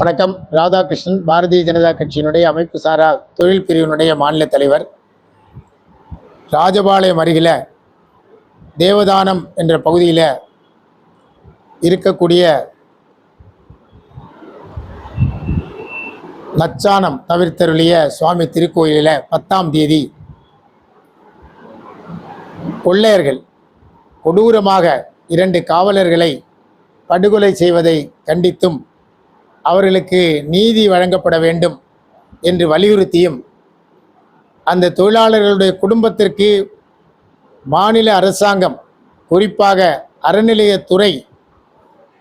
வணக்கம். ராதாகிருஷ்ணன் பாரதிய ஜனதா கட்சியினுடைய அமைப்பு சாரா தொழில் பிரிவினுடைய மாநில தலைவர். ராஜபாளையம் அருகில தேவதானம் என்ற பகுதியில் இருக்கக்கூடிய லட்சானம் தவிர்த்தருளிய சுவாமி திருக்கோயிலில் பத்தாம் தேதி கொள்ளையர்கள் கொடூரமாக இரண்டு காவலர்களை படுகொலை செய்வதை கண்டித்தும் அவர்களுக்கு நீதி வழங்கப்பட வேண்டும் என்று வலியுறுத்தியும் அந்த தொழிலாளர்களுடைய குடும்பத்திற்கு மாநில அரசாங்கம் குறிப்பாக அறநிலையத்துறை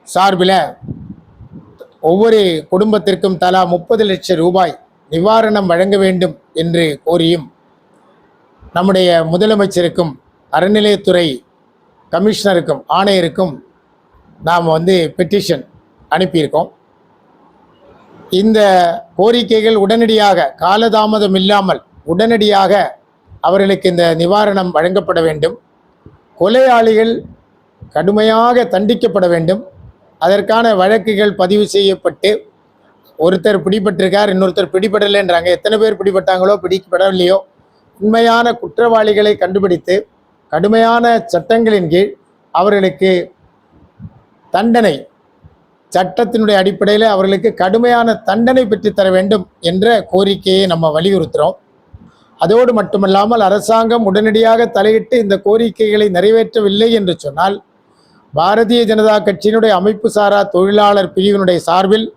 சார்பில் ஒவ்வொரு குடும்பத்திற்கும் தலா முப்பது லட்சம் ரூபாய் நிவாரணம் வழங்க வேண்டும் என்று கோரியும் நம்முடைய முதலமைச்சருக்கும் அறநிலையத்துறை கமிஷனருக்கும் ஆணையருக்கும் நாம் வந்து பெட்டிஷன் அனுப்பியிருக்கோம். இந்த கோரிக்கைகள் உடனடியாக காலதாமதம் இல்லாமல் உடனடியாக அவர்களுக்கு இந்த நிவாரணம் வழங்கப்பட வேண்டும். கொலையாளிகள் கடுமையாக தண்டிக்கப்பட வேண்டும். அதற்கான வழக்குகள் பதிவு செய்யப்பட்டு ஒருத்தர் பிடிபட்டிருக்கார் இன்னொருத்தர் பிடிபடலைன்றாங்க. எத்தனை பேர் பிடிபட்டாங்களோ பிடிக்கப்படவில்லையோ உண்மையான குற்றவாளிகளை கண்டுபிடித்து கடுமையான சட்டங்களின் கீழ் அவர்களுக்கு தண்டனை சட்டத்தினுடைய அடிப்படையில் அவர்களுக்கு கடுமையான தண்டனை பெற்றுத்தர வேண்டும் என்ற கோரிக்கையை நம்ம வலியுறுத்துகிறோம் அதோடு மட்டுமல்லாமல் அரசாங்கம் உடனடியாக தலையிட்டு இந்த கோரிக்கைகளை நிறைவேற்றவில்லை என்று சொன்னால் பாரதிய ஜனதா கட்சியினுடைய அமைப்பு சாரா தொழிலாளர் பிரிவினுடைய சார்பில்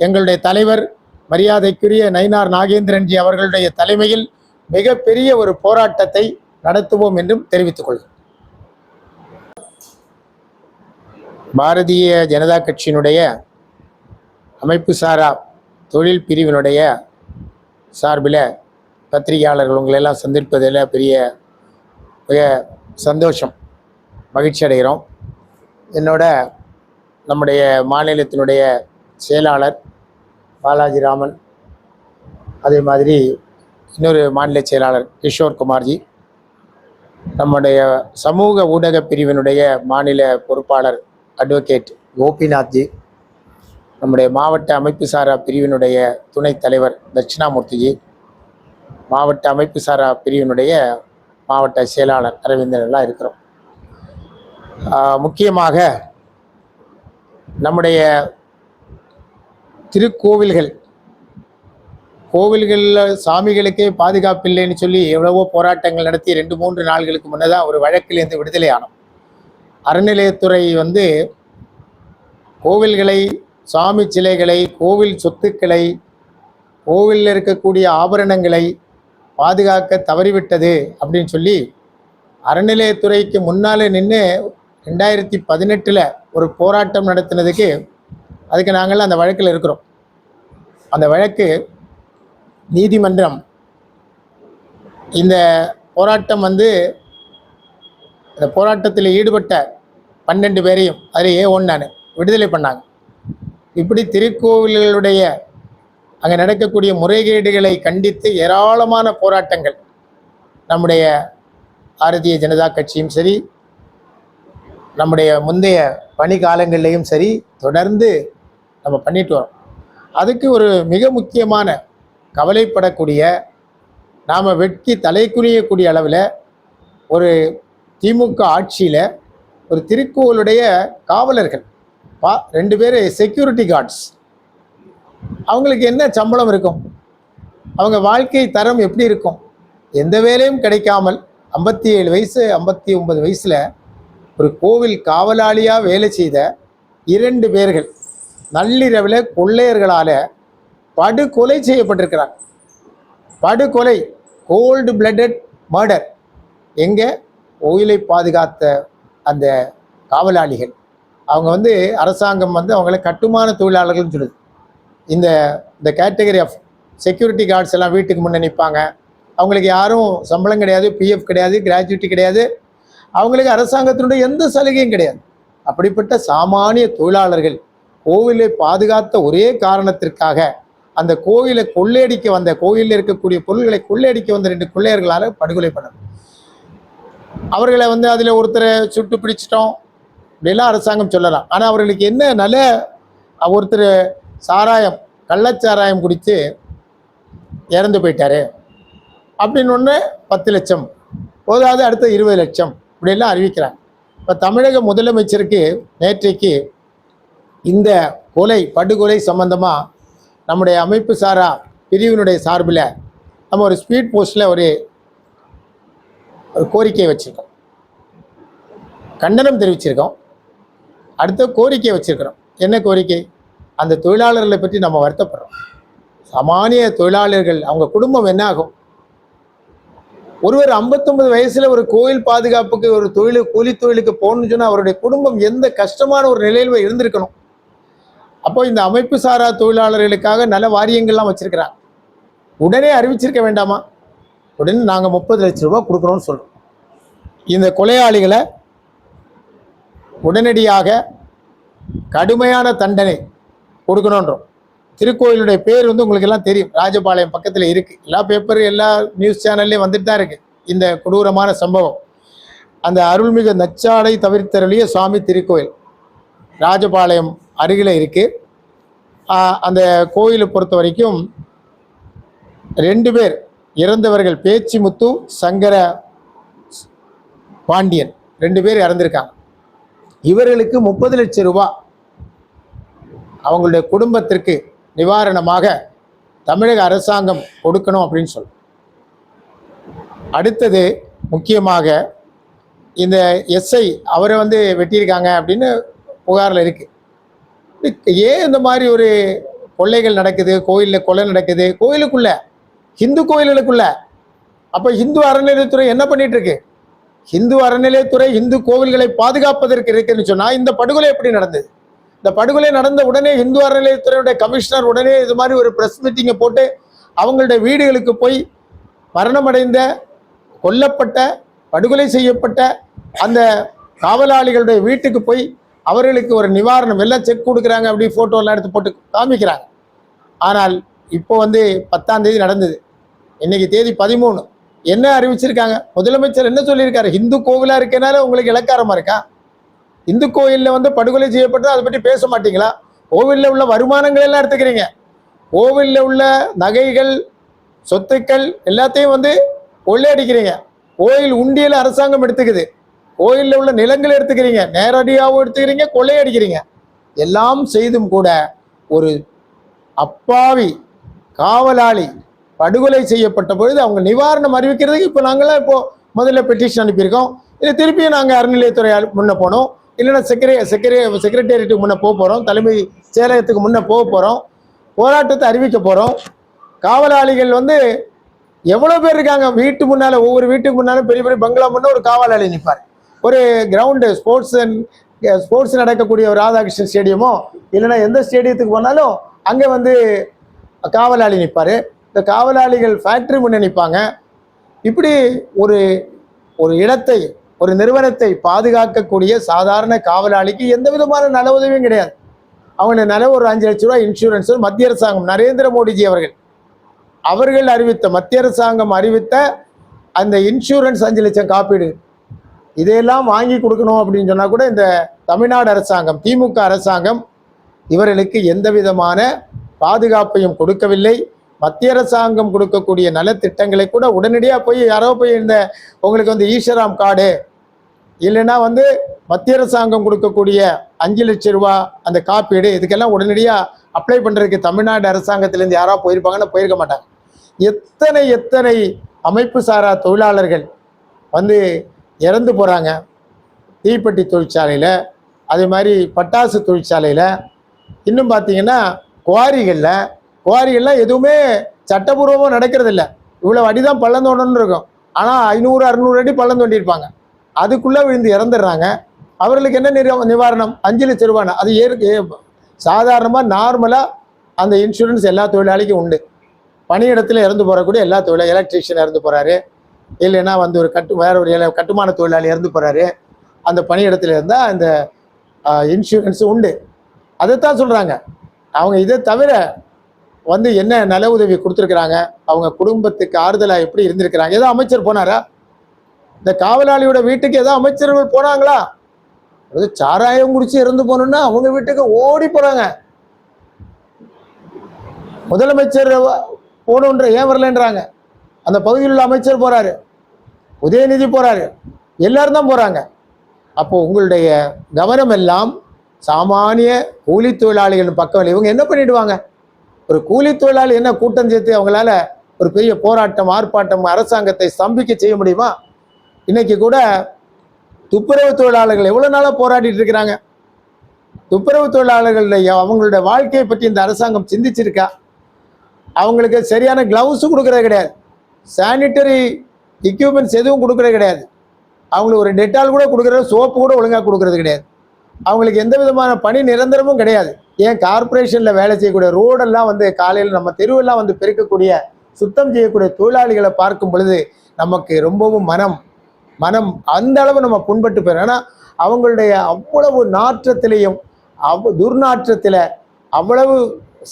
எங்களுடைய தலைவர் மரியாதைக்குரிய நயினார் நாகேந்திரன்ஜி அவர்களுடைய தலைமையில் மிகப்பெரிய ஒரு போராட்டத்தை நடத்துவோம் என்றும் தெரிவித்துக் கொள்கிறேன் பாரதிய ஜனதா கட்சியினுடைய அமைப்பு சாரா தொழில் பிரிவினுடைய சார்பில் பத்திரிகையாளர்கள் உங்களெல்லாம் சந்திப்பதில் பெரிய மிக சந்தோஷம் மகிழ்ச்சி அடைகிறோம். என்னோட நம்முடைய மாநிலத்தினுடைய செயலாளர் பாலாஜி ராமன் அதே மாதிரி இன்னொரு மாநில செயலாளர் கிஷோர் குமார்ஜி நம்முடைய சமூக ஊடக பிரிவினுடைய மாநில பொறுப்பாளர் அட்வொகேட் கோபிநாத்ஜி நம்முடைய மாவட்ட அமைப்பு சாரா பிரிவினுடைய துணைத் தலைவர் தட்சிணாமூர்த்திஜி மாவட்ட அமைப்பு சாரா பிரிவினுடைய மாவட்ட செயலாளர் அரவிந்தன் எல்லாம் இருக்கிறோம். முக்கியமாக நம்முடைய திருக்கோவில்கள் கோவில்களில் சாமிகளுக்கே பாதுகாப்பு இல்லைன்னு சொல்லி எவ்வளவோ போராட்டங்கள் நடத்தி ரெண்டு மூன்று நாள்களுக்கு முன்னதாக ஒரு வழக்கிலிருந்து விடுதலை ஆனோம். அறநிலையத்துறை வந்து கோவில்களை சாமி சிலைகளை கோவில் சொத்துக்களை கோவிலில் இருக்கக்கூடிய ஆபரணங்களை பாதுகாக்க தவறிவிட்டது அப்படின்னு சொல்லி அறநிலையத்துறைக்கு முன்னாலே நின்று ரெண்டாயிரத்தி பதினெட்டில் ஒரு போராட்டம் நடத்தினதுக்கு அதுக்கு நாங்கள் அந்த வழக்கில் இருக்கிறோம். அந்த வழக்கு நீதிமன்றம். இந்த போராட்டம் வந்து இந்த போராட்டத்தில் ஈடுபட்ட பன்னெண்டு பேரையும் அதில் ஏ ஒன்று விடுதலை பண்ணாங்க. இப்படி திருக்கோவில்களுடைய அங்கே நடக்கக்கூடிய முறைகேடுகளை கண்டித்து ஏராளமான போராட்டங்கள் நம்முடைய பாரதிய ஜனதா கட்சியும் சரி நம்முடைய முந்தைய பணி காலங்கள்லேயும் சரி தொடர்ந்து நம்ம பண்ணிட்டு வரோம். அதுக்கு ஒரு மிக முக்கியமான கவலைப்படக்கூடிய நாம் வெட்கி தலை குனியக்கூடிய அளவில் ஒரு திமுக ஆட்சியில் ஒரு திருக்கோவிலுடைய காவலர்கள் பா ரெண்டு பேர் செக்யூரிட்டி கார்ட்ஸ் அவங்களுக்கு என்ன சம்பளம் இருக்கும்? அவங்க வாழ்க்கை தரம் எப்படி இருக்கும்? எந்த வேலையும் கிடைக்காமல் ஐம்பத்தி ஏழு வயசு ஐம்பத்தி ஒன்பது வயசில் ஒரு கோவில் காவலாளியாக வேலை செய்த இரண்டு பேர்கள் நள்ளிரவில் கொள்ளையர்களால் படுகொலை செய்யப்பட்டிருக்கிறார் படுகொலை கோல்டு பிளட்டட் மர்டர் எங்கே? கோயிலை பாதுகாத்த அந்த காவலாளிகள். அவங்க வந்து அரசாங்கம் வந்து அவங்கள கட்டுமான தொழிலாளர்கள்னு சொல்லுது. இந்த இந்த கேட்டகரி ஆஃப் செக்யூரிட்டி கார்ட்ஸ் எல்லாம் வீட்டுக்கு முன்னே நிற்பாங்க அவங்களுக்கு யாரும் சம்பளம் கிடையாது பிஎஃப் கிடையாது கிராஜுவிட்டி கிடையாது. அவங்களுக்கு அரசாங்கத்தினுடைய எந்த சலுகையும் கிடையாது. அப்படிப்பட்ட சாமானிய தொழிலாளர்கள் கோவிலை பாதுகாத்த ஒரே காரணத்திற்காக அந்த கோவிலை கொள்ளையடிக்க வந்த கோயிலில் இருக்கக்கூடிய பொருள்களை கொள்ளையடிக்க வந்த ரெண்டு கொள்ளையர்களால் படுகொலை பண்ணணும் அவர்களை வந்து அதில் ஒருத்தரை சுட்டு பிடிச்சிட்டோம். இப்படிலாம் அரசாங்கம் சொல்லலாம். ஆனால் அவர்களுக்கு என்ன நல்ல ஒருத்தர் சாராயம் கள்ளச்சாராயம் குடித்து இறந்து போயிட்டாரு. அப்படின்னு ஒன்று பத்து லட்சம். போதாது அடுத்த இருபது லட்சம். இப்படிலாம் அறிவிக்கிறாங்க. இப்போ தமிழக முதலமைச்சருக்கு நேற்றைக்கு இந்த கொலை படுகொலை சம்பந்தமாக நம்முடைய அமைப்பு சாரா பிரிவினுடைய சார்பில் நம்ம ஒரு ஸ்பீட் போஸ்ட்டில் ஒரு ஒரு கோரிக்கை வச்சுருக்கோம். கண்டனம் தெரிவிச்சிருக்கோம். அடுத்த கோரிக்கை வச்சிருக்கிறோம். என்ன கோரிக்கை? அந்த தொழிலாளர்களை பற்றி நம்ம வருத்தப்படுறோம். சாமானிய தொழிலாளர்கள் அவங்க குடும்பம் என்ன ஆகும்? ஒருவர் 59 வயசுல ஒரு கோயில் பாதுகாப்புக்கு ஒரு தொழில் கூலி தொழிலுக்கு போகணும்னு சொன்னால் அவருடைய குடும்பம் எந்த கஷ்டமான ஒரு நிலையில் இருந்திருக்கணும். அப்போ இந்த அமைப்பு சாரா தொழிலாளர்களுக்காக நல்ல வாரியங்கள்லாம் வச்சுருக்கிறாங்க. உடனே அறிவிச்சிருக்க வேண்டாமா? உடனே நாங்கள் முப்பது லட்ச ரூபா கொடுக்குறோம்னு சொல்கிறோம் இந்த கொலையாளிகளை உடனடியாக கடுமையான தண்டனை கொடுக்கணுன்றோம். திருக்கோயிலுடைய பேர் வந்து உங்களுக்கு எல்லாம் தெரியும். ராஜபாளையம் பக்கத்தில் இருக்குது எல்லா பேப்பர் எல்லா நியூஸ் சேனல்லையும் வந்துட்டு தான் இருக்குது இந்த கொடூரமான சம்பவம். அந்த அருள்மிகு நச்சாடை தவிர்த்தருளிய சுவாமி திருக்கோயில் ராஜபாளையம் அருகில் இருக்குது அந்த கோயிலை பொறுத்த வரைக்கும் ரெண்டு பேர் இறந்தவர்கள் பேச்சு முத்து சங்கர பாண்டியன். ரெண்டு பேர் இறந்திருக்காங்க. இவர்களுக்கு முப்பது லட்சம் ரூபாய் அவங்களுடைய குடும்பத்திற்கு நிவாரணமாக தமிழக அரசாங்கம் கொடுக்கணும் அப்படின்னு சொல்லும் அடுத்தது முக்கியமாக இந்த எஸ்ஐ அவரை வந்து வெட்டியிருக்காங்க அப்படின்னு புகாரில் இருக்குது ஏன் இந்த மாதிரி ஒரு கொள்ளைகள் நடக்குது கோயிலில் கொலை நடக்குது? கோயிலுக்குள்ளே ஹிந்து கோயில்களுக்குள்ள. அப்போ இந்து அறநிலையத்துறை என்ன பண்ணிட்டு இருக்கு இந்து அறநிலையத்துறை இந்து கோவில்களை பாதுகாப்பதற்கு இருக்குன்னு சொன்னால் இந்த படுகொலை எப்படி நடந்தது? இந்த படுகொலை நடந்த உடனே இந்து அறநிலையத்துறையுடைய கமிஷனர் உடனே இது மாதிரி ஒரு ப்ரெஸ் மீட்டிங்கை போட்டு அவங்களுடைய வீடுகளுக்கு போய் மரணமடைந்த கொல்லப்பட்ட படுகொலை செய்யப்பட்ட அந்த காவலாளிகளுடைய வீட்டுக்கு போய் அவர்களுக்கு ஒரு நிவாரணம் எல்லாம் செக் கொடுக்குறாங்க அப்படி ஃபோட்டோலாம் எடுத்து போட்டு காமிக்கிறாங்க. ஆனால் இப்போ வந்து பத்தாம் தேதி நடந்தது. இன்னைக்கு தேதி பதிமூணு. என்ன அறிவிச்சிருக்காங்க? முதலமைச்சர் என்ன சொல்லியிருக்காரு? இந்து கோவிலாக இருக்கனால உங்களுக்கு இலக்காரமாக இருக்கா? இந்து கோயிலில் வந்து படுகொலை செய்யப்பட்டு அதை பற்றி பேச மாட்டீங்களா? கோவிலில் உள்ள வருமானங்கள் எல்லாம் எடுத்துக்கிறீங்க. கோவிலில் உள்ள நகைகள் சொத்துக்கள் எல்லாத்தையும் வந்து கொள்ளையடிக்கிறீங்க. கோயில் உண்டியல் அரசாங்கம் எடுத்துக்குது. கோயிலில் உள்ள நிலங்கள் எடுத்துக்கிறீங்க. நேரடியாகவும் எடுத்துக்கிறீங்க கொள்ளையடிக்கிறீங்க. எல்லாம் செய்தும் கூட ஒரு அப்பாவி காவலாளி படுகொலை செய்யப்பட்ட பொழுது அவங்க நிவாரணம் அறிவிக்கிறதுக்கு இப்போ நாங்களாம் இப்போ முதல்ல பெட்டிஷன் அனுப்பியிருக்கோம். இல்லை திருப்பியும் நாங்கள் அறநிலையத்துறை முன்னே போனோம். இல்லைன்னா செக்ரே செக்ரே செக்ரட்டேரியட்டுக்கு முன்னே போக போகிறோம் தலைமை செயலகத்துக்கு முன்னே போக போகிறோம் போராட்டத்தை அறிவிக்க போகிறோம் காவலாளிகள் வந்து எவ்வளோ பேர் இருக்காங்க? வீட்டு முன்னால் ஒவ்வொரு வீட்டுக்கு முன்னாலும் பெரிய பெரிய பங்களா முன்னே ஒரு காவலாளி நிற்பார் ஒரு கிரவுண்டு ஸ்போர்ட்ஸ் ஸ்போர்ட்ஸ் நடக்கக்கூடிய ஒரு ராதாகிருஷ்ணன் ஸ்டேடியமோ இல்லைன்னா எந்த ஸ்டேடியத்துக்கு போனாலும் அங்கே வந்து காவலாளி நிற்பார் இந்த காவலாளிகள் ஃபேக்ட்ரி முன்னே நிற்பாங்க இப்படி ஒரு ஒரு இடத்தை ஒரு நிறுவனத்தை பாதுகாக்கக்கூடிய சாதாரண காவலாளிக்கு எந்த விதமான நல உதவியும் கிடையாது. அவங்க நல ஒரு அஞ்சு லட்ச ரூபாய் இன்சூரன்ஸ் மத்திய அரசாங்கம் நரேந்திர மோடிஜி அவர்கள். அவர்கள் அறிவித்த மத்திய அரசாங்கம் அறிவித்த அந்த இன்சூரன்ஸ் அஞ்சு லட்சம் காப்பீடு. இதையெல்லாம் வாங்கி கொடுக்கணும் அப்படின்னு சொன்னால் கூட இந்த தமிழ்நாடு அரசாங்கம் திமுக அரசாங்கம் இவர்களுக்கு எந்த விதமான பாதுகாப்பையும் கொடுக்கவில்லை. மத்திய அரசாங்கம் கொடுக்கக்கூடிய நலத்திட்டங்களை கூட உடனடியாக போய் யாரோ போய் இந்த உங்களுக்கு வந்து ஈஸ்வராம் கார்டு இல்லைன்னா வந்து மத்திய அரசாங்கம் கொடுக்கக்கூடிய அஞ்சு லட்சம் ரூபா அந்த காப்பீடு இதுக்கெல்லாம் உடனடியாக அப்ளை பண்ணுறதுக்கு தமிழ்நாடு அரசாங்கத்திலேருந்து யாராக போயிருப்பாங்கன்னா போயிருக்க மாட்டாங்க. எத்தனை எத்தனை அமைப்பு சாரா தொழிலாளர்கள் வந்து இறந்து போகிறாங்க தீப்பெட்டி தொழிற்சாலையில் அதே மாதிரி பட்டாசு தொழிற்சாலையில் இன்னும் பார்த்தீங்கன்னா குவாரிகளில் குவாரிகள்லாம் எதுவுமே சட்டபூர்வமாக நடக்கிறதில்ல. இவ்வளோ அடி தான் பள்ளம் தோண்டணும்னு இருக்கும். ஆனால் ஐநூறு அறுநூறு அடி பள்ளம் தோண்டியிருப்பாங்க. அதுக்குள்ளே விழுந்து இறந்துடுறாங்க. அவர்களுக்கு என்ன நிர- நிவாரணம்? அஞ்சு லட்ச ரூபானா அது ஏற்க சாதாரணமாக நார்மலாக அந்த இன்சூரன்ஸ் எல்லா தொழிலாளிக்கும் உண்டு. பணியிடத்தில் இறந்து போகக்கூடிய எல்லா தொழிலாளி எலக்ட்ரீஷியன் இறந்து போகிறாரு இல்லைன்னா வந்து ஒரு கட்டு வேற ஒரு கட்டுமான தொழிலாளி இறந்து போகிறாரு அந்த பணியிடத்தில் இருந்தால் அந்த இன்சூரன்ஸ் உண்டு. அதைத்தான் சொல்கிறாங்க அவங்க இதை தவிர வந்து என்ன நல உதவி கொடுத்துருக்குறாங்க? அவங்க குடும்பத்துக்கு ஆறுதலாக எப்படி இருந்திருக்கிறாங்க? ஏதோ அமைச்சர் போனாரா? இந்த காவலாளியோட வீட்டுக்கு ஏதோ அமைச்சர்கள் போனாங்களா? அது சாராயம் குடிச்சு இறந்து போகணுன்னா அவங்க வீட்டுக்கு ஓடி போகிறாங்க முதலமைச்சர் போகணுன்ற ஏன் வரலன்றாங்க. அந்த பகுதியில் உள்ள அமைச்சர் போகிறாரு உதயநிதி போகிறாரு எல்லாரும் தான் போகிறாங்க அப்போ உங்களுடைய கவனம் எல்லாம் சாமானிய கூலி தொழிலாளிகள் பக்கம் இவங்க என்ன பண்ணிடுவாங்க? ஒரு கூலி தொழிலாளி என்ன கூட்டம் சேர்த்து அவங்களால ஒரு பெரிய போராட்டம் ஆர்ப்பாட்டம் அரசாங்கத்தை ஸ்தம்பிக்க செய்ய முடியுமா? இன்னைக்கு கூட துப்புரவு தொழிலாளர்கள் எவ்வளோ நாளாக போராடிட்டு இருக்கிறாங்க? துப்புரவு தொழிலாளர்களுடைய அவங்களுடைய வாழ்க்கையை பற்றி இந்த அரசாங்கம் சிந்திச்சிருக்கா? அவங்களுக்கு சரியான க்ளவுஸும் கொடுக்குறது கிடையாது. சானிட்டரி எக்யூப்மெண்ட்ஸ் எதுவும் கொடுக்குறது கிடையாது. அவங்களுக்கு ஒரு டெட்டால் கூட கொடுக்குறது சோப்பு கூட ஒழுங்காக கொடுக்குறது கிடையாது. அவங்களுக்கு எந்த விதமான பணி நிரந்தரமும் கிடையாது. ஏன் கார்ப்பரேஷனில் வேலை செய்யக்கூடிய ரோடெல்லாம் வந்து காலையில் நம்ம தெருவெல்லாம் வந்து பெருக்கக்கூடிய சுத்தம் செய்யக்கூடிய தொழிலாளிகளை பார்க்கும் பொழுது நமக்கு ரொம்பவும் மனம் மனம் அந்த அளவு நம்ம புண்பட்டு போயிடும். ஏன்னா அவங்களுடைய அவ்வளவு நாற்றத்திலையும் அவ் துர்நாற்றத்தில் அவ்வளவு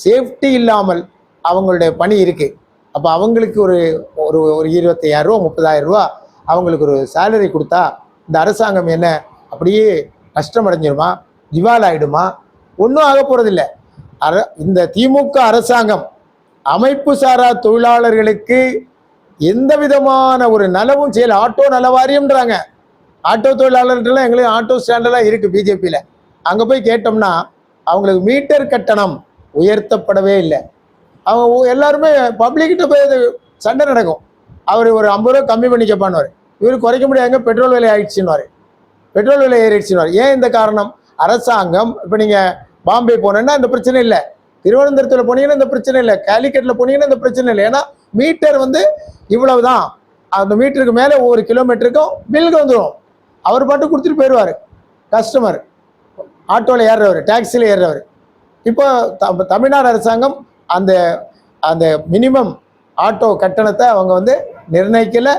சேஃப்டி இல்லாமல் அவங்களுடைய பணி இருக்குது அப்போ அவங்களுக்கு ஒரு ஒரு ஒரு இருபத்தையாயிரம் ரூபா முப்பதாயிரம் ரூபா அவங்களுக்கு ஒரு சேலரி கொடுத்தா இந்த அரசாங்கம் என்ன அப்படியே கஷ்டம் அடைஞ்சிருமா? திவால் ஆகிடுமா ஒன்றும் ஆக போகிறதில்ல அர இந்த திமுக அரசாங்கம் அமைப்பு சாரா தொழிலாளர்களுக்கு எந்த விதமான ஒரு நலவும் செய்யலை. ஆட்டோ நலவாரியம்ன்றாங்க ஆட்டோ தொழிலாளர்கள்லாம் எங்களுக்கு ஆட்டோ ஸ்டாண்டெல்லாம் இருக்குது பிஜேபியில். அங்கே போய் கேட்டோம்னா அவங்களுக்கு மீட்டர் கட்டணம் உயர்த்தப்படவே இல்லை. அவங்க எல்லாருமே பப்ளிக்கிட்ட போய் அது சண்டை நடக்கும். அவர் ஒரு ஐம்பது ரூபா கம்மி பண்ணி கேட்பான்னு இவர் குறைக்க முடியாதுங்க பெட்ரோல் விலை ஆயிடுச்சுன்னு பெட்ரோல் விலை ஏறிடுச்சுன்னு ஏன் இந்த காரணம்? அரசாங்கம் இப்போ நீங்கள் பாம்பே போனேன்னா இந்த பிரச்சனை இல்லை. திருவனந்தபுரத்தில் போனீங்கன்னா இந்த பிரச்சனை இல்லை. கேலிக்கட்டில் போனீங்கன்னா இந்த பிரச்சனை இல்லை. ஏன்னா மீட்டர் வந்து இவ்வளவு தான் அந்த மீட்டருக்கு மேலே ஒவ்வொரு கிலோமீட்டருக்கும் பில்லுக்கு வந்துடும் அவர் பாட்டு கொடுத்துட்டு போயிடுவார். கஸ்டமர். ஆட்டோவில் ஏறுறவர் டாக்ஸியில் ஏறுறவர். இப்போ த- தமிழ்நாடு அரசாங்கம் அந்த அந்த மினிமம் ஆட்டோ கட்டணத்தை அவங்க வந்து நிர்ணயிக்கலை.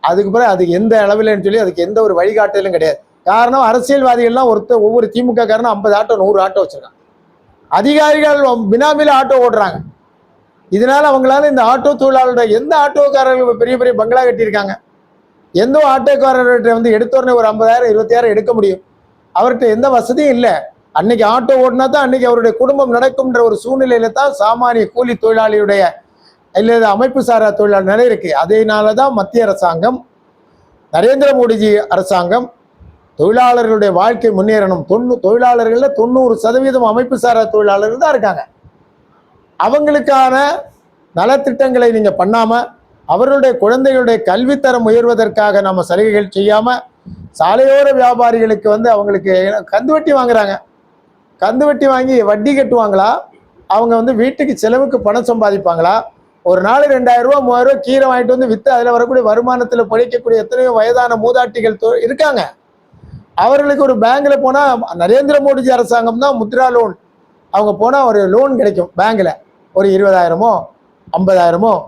அதுக்கு பிறகு அது எந்த அளவில்னு சொல்லி அதுக்கு எந்த ஒரு வழிகாட்டலும் கிடையாது. காரணம் அரசியல்வாதிகள்லாம் ஒருத்தர் ஒவ்வொரு திமுக காரனும் ஐம்பது ஆட்டோ நூறு ஆட்டோ வச்சுருக்காங்க. அதிகாரிகள் பினாமியில் ஆட்டோ ஓடுறாங்க. இதனால் அவங்களால இந்த ஆட்டோ தொழிலாளர்கள் எந்த ஆட்டோக்காரர்கள் பெரிய பெரிய பங்களா கட்டியிருக்காங்க? எந்த ஆட்டோக்காரர்கிட்ட வந்து எடுத்தோடனே ஒரு ஐம்பதாயிரம் இருபத்தாயிரம் எடுக்க முடியும்? அவர்கிட்ட எந்த வசதியும் இல்லை. அன்னைக்கு ஆட்டோ ஓடினா தான் அன்னைக்கு அவருடைய குடும்பம் நடக்கும்ன்ற ஒரு சூழ்நிலையில தான் சாமானிய கூலி தொழிலாளியுடைய இல்லை அமைப்பு சாரா தொழிலாளர் நிலை இருக்கு. அதனால தான் மத்திய அரசாங்கம் நரேந்திர மோடிஜி அரசாங்கம் தொழிலாளர்களுடைய வாழ்க்கை முன்னேறணும். தொண்ணூ தொழிலாளர்களில் தொண்ணூறு சதவீதம் அமைப்பு சாரா தொழிலாளர்கள் தான் இருக்காங்க. அவங்களுக்கான நலத்திட்டங்களை நீங்கள் பண்ணாமல் அவர்களுடைய குழந்தைகளுடைய கல்வித்தரம் உயர்வதற்காக நம்ம சலுகைகள் செய்யாமல் சாலையோர வியாபாரிகளுக்கு வந்து அவங்களுக்கு கந்து வட்டி வாங்குறாங்க. கந்து வட்டி வாங்கி வட்டி கட்டுவாங்களா? அவங்க வந்து வீட்டுக்கு செலவுக்கு பணம் சம்பாதிப்பாங்களா? ஒரு நாள் ரெண்டாயிரரூவா மூவாயிரரூவா கீரை வாங்கிட்டு வந்து விற்று அதில் வரக்கூடிய வருமானத்தில் பிழைக்கக்கூடிய எத்தனையோ வயதான மூதாட்டிகள் தொ- இருக்காங்க. அவர்களுக்கு ஒரு பேங்க்ல போனா நரேந்திர மோடிஜி அரசாங்கம் தான் முத்ரா லோன் அவங்க போனா ஒரு லோன் கிடைக்கும் பேங்க்ல ஒரு இருபதாயிரமோ ஐம்பதாயிரமோ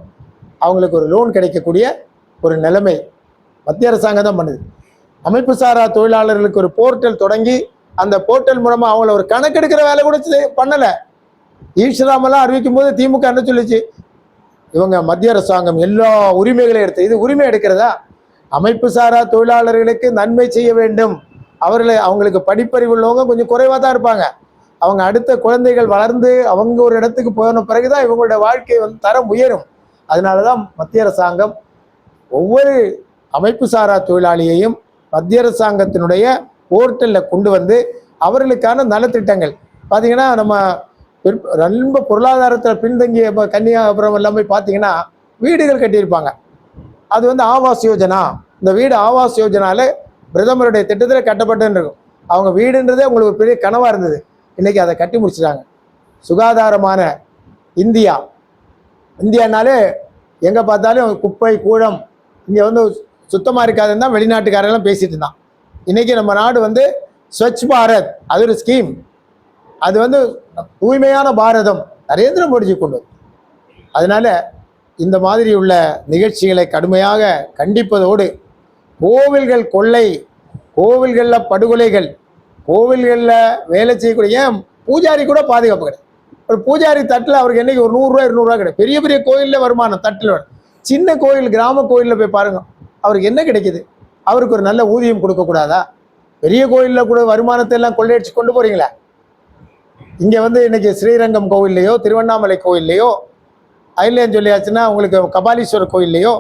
அவங்களுக்கு ஒரு லோன் கிடைக்கக்கூடிய ஒரு நிலைமை மத்திய அரசாங்கம் தான் பண்ணுது. அமைப்பு சாரா தொழிலாளர்களுக்கு ஒரு போர்ட்டல் தொடங்கி அந்த போர்ட்டல் மூலமா அவங்கள ஒரு கணக்கெடுக்கிற வேலை கூட செய்- பண்ணல. ஈஸ்வராமெல்லாம் அறிவிக்கும் போது திமுக என்ன சொல்லிச்சு? இவங்க மத்திய அரசாங்கம் எல்லா உரிமைகளையும் எடுத்து இது உரிமை எடுக்கிறதா? அமைப்பு சாரா தொழிலாளர்களுக்கு நன்மை செய்ய வேண்டும். அவர்களை அவங்களுக்கு படிப்பறிவு உள்ளவங்க கொஞ்சம் குறைவாக தான் இருப்பாங்க. அவங்க அடுத்த குழந்தைகள் வளர்ந்து அவங்க ஒரு இடத்துக்கு போன பிறகுதான் இவங்களோட வாழ்க்கை வந்து தரம் உயரும். அதனால தான் மத்திய அரசாங்கம் ஒவ்வொரு அமைப்பு சாரா தொழிலாளியையும் மத்திய அரசாங்கத்தினுடைய போர்ட்டலில் கொண்டு வந்து அவர்களுக்கான நலத்திட்டங்கள். பார்த்தீங்கன்னா நம்ம ரொம்ப பொருளாதாரத்தில் பின்தங்கிய இப்போ கன்னியாகுமரம் எல்லாம் பார்த்தீங்கன்னா வீடுகள் கட்டியிருப்பாங்க. அது வந்து ஆவாஸ் யோஜனா. இந்த வீடு ஆவாஸ் யோஜனால பிரதமருடைய திட்டத்தில் கட்டப்பட்டுன்னு இருக்கும் அவங்க வீடுன்றதே உங்களுக்கு பெரிய கனவாக இருந்தது. இன்றைக்கி அதை கட்டி முடிச்சிட்டாங்க. சுகாதாரமான இந்தியா. இந்தியானாலே எங்கே பார்த்தாலும் குப்பை கூழம் இங்கே வந்து சுத்தமாக இருக்காதுன்னு தான் வெளிநாட்டுக்காரெல்லாம் பேசிகிட்டு இருந்தான். இன்றைக்கி நம்ம நாடு வந்து ஸ்வச் பாரத் அது ஒரு ஸ்கீம் அது வந்து தூய்மையான பாரதம் நரேந்திர மோடிஜி கொண்டு அதனால் அதனால இந்த மாதிரி உள்ள நிகழ்ச்சிகளை கடுமையாக கண்டிப்பதோடு கோவில்கள் கொள்ளை கோவில்களில் படுகொலைகள் கோவில்களில் வேலை செய்யக்கூடிய ஏன் பூஜாரி கூட பாதுகாப்பு கிடையாது. ஒரு பூஜாரி தட்டில் அவருக்கு என்னைக்கு ஒரு நூறுரூவா இருநூறுவா கிடையாது. பெரிய பெரிய கோயிலில் வருமானம் தட்டில் வரும். சின்ன கோயில் கிராம கோயிலில் போய் பாருங்கள் அவருக்கு என்ன கிடைக்குது? அவருக்கு ஒரு நல்ல ஊதியம் கொடுக்கக்கூடாதா பெரிய கோயிலில் கூட வருமானத்தை எல்லாம் கொள்ளையடிச்சு கொண்டு போகிறீங்களா இங்கே வந்து இன்றைக்கி ஸ்ரீரங்கம் கோவில்லையோ திருவண்ணாமலை கோயில்லையோ ஐலேன்னு சொல்லியாச்சுன்னா உங்களுக்கு கபாலீஸ்வரர் கோயில்லையோ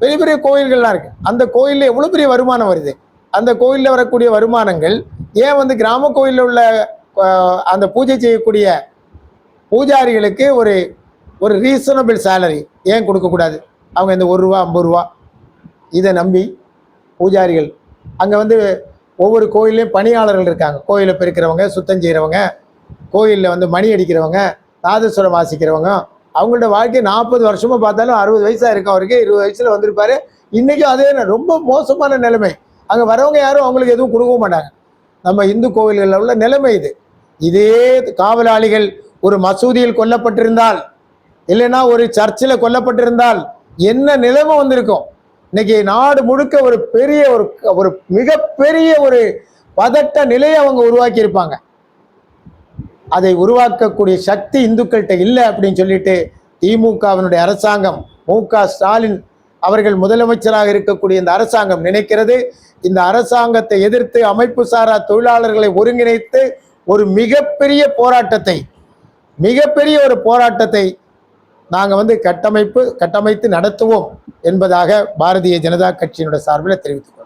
பெரிய பெரிய கோயில்கள்லாம் இருக்குது அந்த கோயிலில் எவ்வளோ பெரிய வருமானம் வருது? அந்த கோயிலில் வரக்கூடிய வருமானங்கள் ஏன் வந்து கிராம கோயிலில் உள்ள அந்த பூஜை செய்யக்கூடிய பூஜாரிகளுக்கு ஒரு ஒரு ரீசனபிள் சேலரி ஏன் கொடுக்கக்கூடாது? அவங்க இந்த ஒரு ரூபா ஐம்பது ரூபா இதை நம்பி பூஜாரிகள் அங்கே வந்து ஒவ்வொரு கோயில்லையும் பணியாளர்கள் இருக்காங்க. கோயிலை பெருக்கிறவங்க சுத்தம் செய்கிறவங்க கோயிலில் வந்து மணி அடிக்கிறவங்க நாதஸ்வரம் வாசிக்கிறவங்க அவங்களோட வாழ்க்கை நாற்பது வருஷமா பார்த்தாலும் அறுபது வயசாக இருக்கும் அவருக்கு இருபது வயசில் வந்திருப்பாரு. இன்றைக்கும் அதே ரொம்ப மோசமான நிலைமை. அங்கே வரவங்க யாரும் அவங்களுக்கு எதுவும் கொடுக்கவும் மாட்டாங்க. நம்ம இந்து கோவில்களில் உள்ள நிலைமை இது. இதே காவலாளிகள் ஒரு மசூதியில் கொல்லப்பட்டிருந்தால் இல்லைன்னா ஒரு சர்ச்சில் கொல்லப்பட்டிருந்தால் என்ன நிலைமை வந்திருக்கும்? இன்னைக்கு நாடு முழுக்க ஒரு பெரிய ஒரு ஒரு மிகப்பெரிய ஒரு பதட்ட நிலையை அவங்க உருவாக்கி இருப்பாங்க அதை உருவாக்கக்கூடிய சக்தி இந்துக்கள்கிட்ட இல்லை அப்படின்னு சொல்லிட்டு திமுகவினுடைய அரசாங்கம் மு க ஸ்டாலின் அவர்கள் முதலமைச்சராக இருக்கக்கூடிய இந்த அரசாங்கம் நினைக்கிறது. இந்த அரசாங்கத்தை எதிர்த்து அமைப்பு சாரா தொழிலாளர்களை ஒருங்கிணைத்து ஒரு மிகப்பெரிய போராட்டத்தை மிகப்பெரிய ஒரு போராட்டத்தை நாங்கள் வந்து கட்டமைப்பு கட்டமைத்து நடத்துவோம் என்பதாக பாரதிய ஜனதா கட்சியினுடைய சார்பில் தெரிவித்துக்கொள்கிறோம்